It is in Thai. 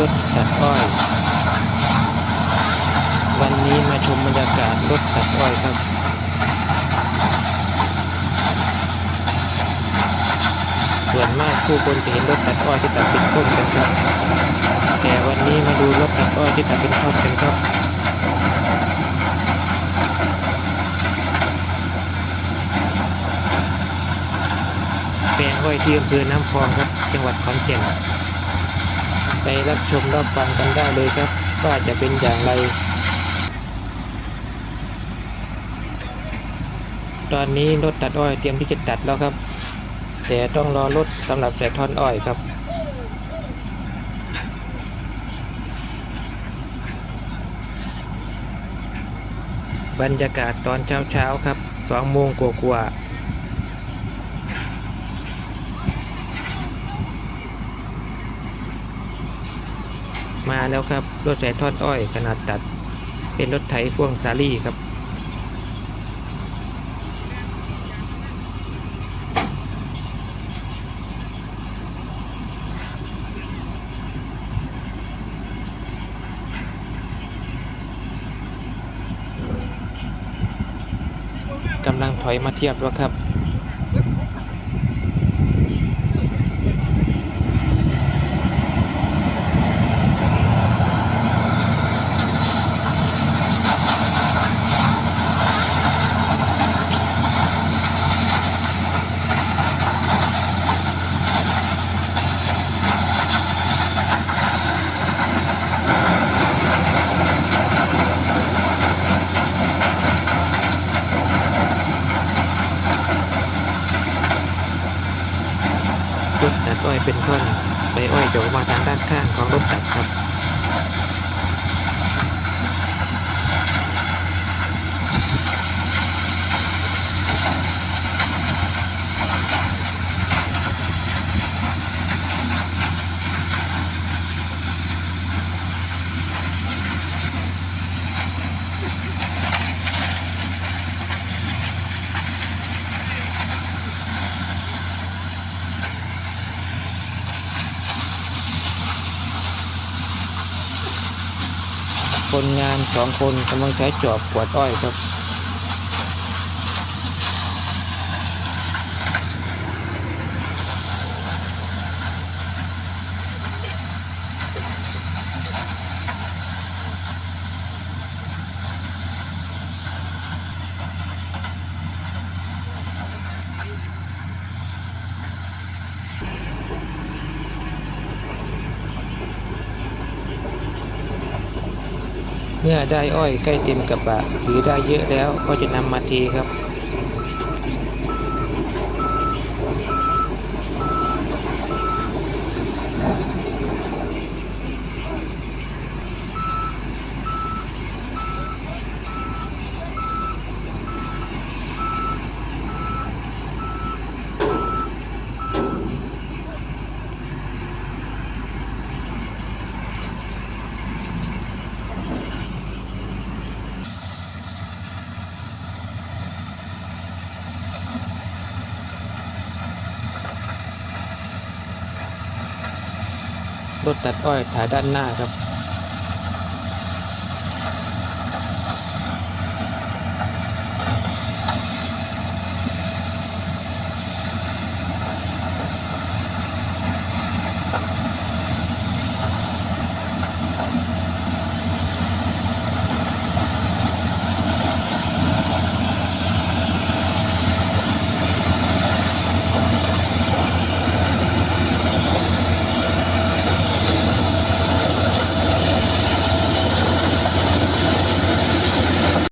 รถตัดอ้อย วันนี้มาชมบรรยากาศรถตัดอ้อยครับ ส่วนมากผู้คนจะเห็นรถตัดอ้อยที่ตัดเป็นต้นกันครับ แต่วันนี้มาดูรถตัดอ้อยที่ตัดเป็นท่อนกันครับแปลงอ้อยที่อำเภอน้ำพองครับ จังหวัดขอนแก่น ไปรับชมรับฟังกันได้เลยครับ ว่าจะเป็นอย่างไร ตอนนี้รถตัดอ้อยเตรียมที่จะตัดแล้วครับ แต่ต้องรอรถสำหรับใส่ท่อนอ้อยครับบรรยากาศตอนเช้าเช้าๆครับสองโมงกว่าๆ มาแล้วครับ รถใส่ทอนอ้อยขนาดตัด เป็นรถไถพ่วงซาลี่ครับ กำลังถอยมาเทียบแล้วครับ อ้อยเป็นท่อนใบอ้อยโยกมาทางด้านข้างของรถจักรครับ คนงานสองคนกำลังใช้จอบกวาดอ้อยครับ มื่อได้อ้อยใกล้เต็มกระบะหรือได้เยอะแล้วก็จะนำมาเทครับ รถตัดอ้อยถ่ายด้านหน้าครับ